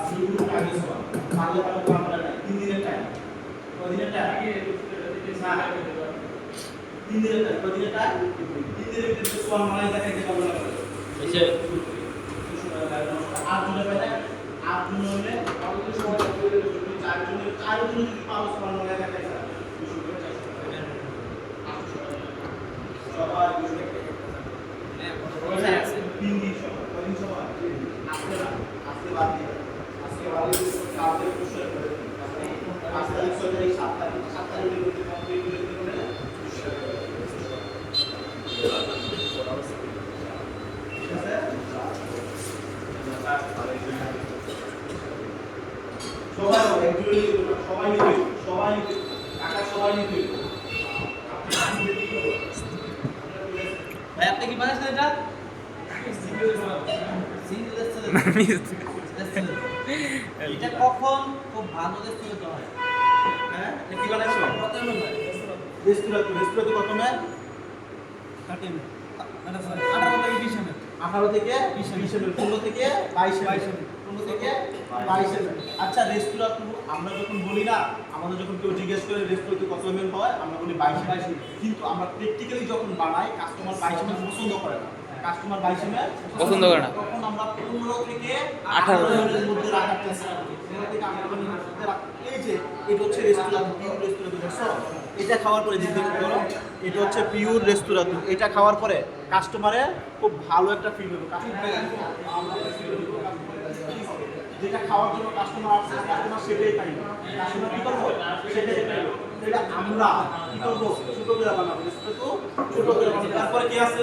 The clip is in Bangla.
কাজ করছেন নাকি তিন দিনের টাইম। কদিনের টাইম তিন দিনের টাইম কদিনের টাইম তিন দিনের কিন্তু সোয়াল মালাই দেখাইতে পারব না হয়েছে আট জনের পাইলে আট জন হইলে চার জনের চার জন যদি পারো সোয়াল মালাই দেখাইতে সবাই সবাই একজনের সবাই নিতে সবাই নিতে টাকা সবাই নিতে ভাই আপনি কি এটা? এটা কখন খুব ভালো রেস্টুরেন্ট হয়? হ্যাঁ? কি বানাইছো? আঠারো থেকে বিশ পনেরো থেকে বাইশ এম পনেরো থেকে বাইশ আচ্ছা রেস্তোরাঁ তো আমরা যখন বলি না আমাদের যখন কেউ জিজ্ঞেস করে রেস্তোরাঁতে কত এম হয় আমরা বলি বাইশ বাইশ কিন্তু আমরা প্র্যাকটিক্যালি যখন বানাই কাস্টমার বাইশ পছন্দ করে না। পছন্দ করে না। পনেরো আঠারো। এম এর মধ্যে রাখার চেষ্টা করি। পনেরো থেকে আঠারো এম এর মধ্যে রাখ- এই যে এটা খাওয়ার পরে এটা হচ্ছে পিওর রেস্তোরাঁ এটা খাওয়ার পরে কাস্টমারে খুব ভালো একটা ফিল হবে। যেটা খাওয়ার জন্য কাস্টমার আসছে কাস্টমার সেটাই পাইল কাস্টমার কি করব? সেটাই পাইল এটা আমরা কি করব? ছোট করে বানাবো। ছোট করে বানাবো। তারপরে কি আছে